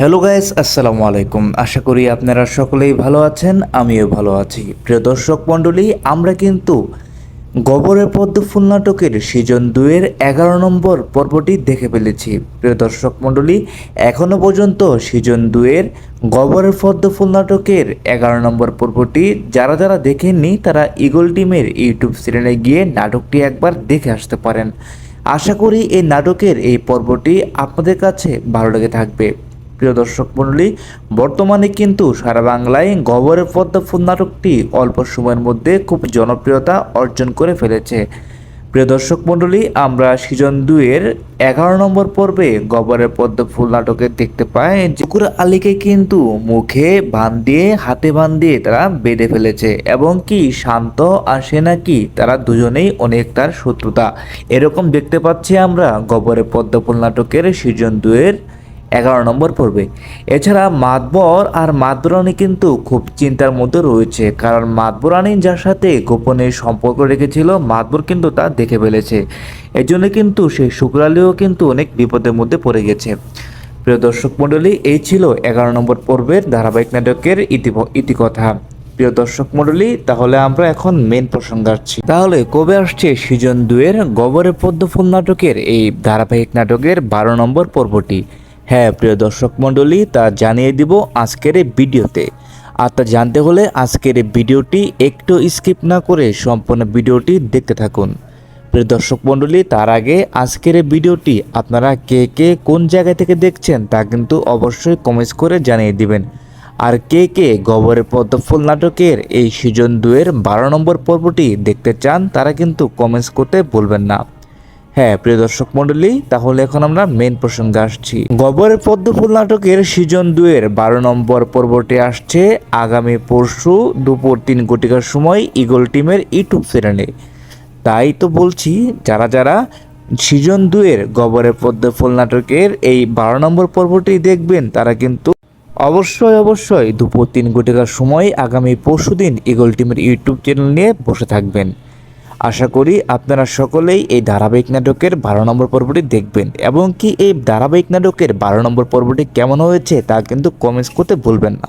Hello guys আসসালামু আলাইকুম আশা করি আপনারা সকলেই ভালো আছেন, আমিও ভালো আছি। প্রিয় দর্শক মণ্ডলী, আমরা কিন্তু গোবরের পদ্ম ফুল নাটকের সিজন দুয়ের এগারো নম্বর পর্বটি দেখে ফেলেছি। প্রিয় দর্শক মণ্ডলী এখনও পর্যন্ত সিজন দুয়ের গোবরের পদ্ম ফুল নাটকের এগারো নম্বর পর্বটি যারা যারা দেখেননি, তারা ইগল টিমের ইউটিউব চ্যানেলে গিয়ে নাটকটি একবার দেখে আসতে পারেন। আশা করি এই নাটকের এই পর্বটি আপনাদের কাছে ভালো লেগে থাকবে। প্রিয় দর্শক মণ্ডলী, বর্তমানে কিন্তু সারা বাংলায় গবরের পদ্মা ফুল নাটকটি অল্প সময়ের মধ্যে খুব জনপ্রিয়তা অর্জন করে ফেলেছে। প্রিয় দর্শক মণ্ডলী, আমরা সিজন দুয়ের এগারো নম্বর পর্বে গবরের পদ্ম ফুল নাটকে দেখতে পাই জুকুর আলীকে কিন্তু মুখে বান দিয়ে হাতে বান দিয়ে তারা বেঁধে ফেলেছে এবং কি শান্ত আর সে নাকি তারা দুজনেই অনেক তার শত্রুতা। এরকম দেখতে পাচ্ছি আমরা গবরের পদ্ম ফুল নাটকের সিজন দুয়ের এগারো নম্বর পর্বে। এছাড়া মাতবর আর মাতবরানি কিন্তু খুব চিন্তার মধ্যে রয়েছে, কারণ মাতবরানি যার সাথে গোপনে সম্পর্ক রেখেছিল, মাতবর কিন্তু তা দেখে ফেলেছে। এই জন্য কিন্তু সেই শুক্রালিও কিন্তু অনেক বিপদের মধ্যে পড়ে গেছে। প্রিয় দর্শক মণ্ডলী, এই ছিল এগারো নম্বর পর্বের ধারাবাহিক নাটকের ইতি ইতিকথা। প্রিয় দর্শক মণ্ডলী, তাহলে আমরা এখন মেন প্রসঙ্গে আসছি। তাহলে কবে আসছে সিজন দুয়ের গবরের পদ্ম ফুল নাটকের এই ধারাবাহিক নাটকের বারো নম্বর পর্বটি? হ্যাঁ প্রিয় দর্শক মণ্ডলী, তা জানিয়ে দিব আজকের এই ভিডিওতে। আর তা জানতে হলে আজকের এই ভিডিওটি একটু স্কিপ না করে সম্পূর্ণ ভিডিওটি দেখতে থাকুন। প্রিয় দর্শক মণ্ডলী, তার আগে আজকের এই ভিডিওটি আপনারা কে কে কোন জায়গা থেকে দেখছেন তা কিন্তু অবশ্যই কমেন্টস করে জানিয়ে দিবেন। আর কে কে গবরের পদ্মফুল নাটকের এই সিজন দুয়ের বারো নম্বর পর্বটি দেখতে চান, তারা কিন্তু কমেন্টস করতে ভুলবেন না। হ্যাঁ প্রিয় দর্শক মণ্ডলী, তাহলে এখন আমরা মেন প্রসঙ্গে আসছি। গবরের পদ্মফুল নাটকের সিজন দুয়ের বারো নম্বর পর্বটি আসছে আগামী পরশু দুপুর তিন কোটিকার সময় ইগল টিমের ইউটিউব চ্যানেলে। তাই তো বলছি, যারা যারা সিজন দুয়ের গবরের পদ্মফুল নাটকের এই বারো নম্বর পর্বটি দেখবেন, তারা কিন্তু অবশ্যই অবশ্যই দুপুর তিন কোটিকার সময় আগামী পরশু দিন ইগল টিমের ইউটিউব চ্যানেল নিয়ে বসে থাকবেন। আশা করি আপনারা সকলেই এই ধারাবাহিক নাটকের বারো নম্বর পর্বটি দেখবেন। এবং কি এই ধারাবাহিক নাটকের বারো নম্বর পর্বটি কেমন হয়েছে তা কিন্তু কমেন্টস করতে ভুলবেন না।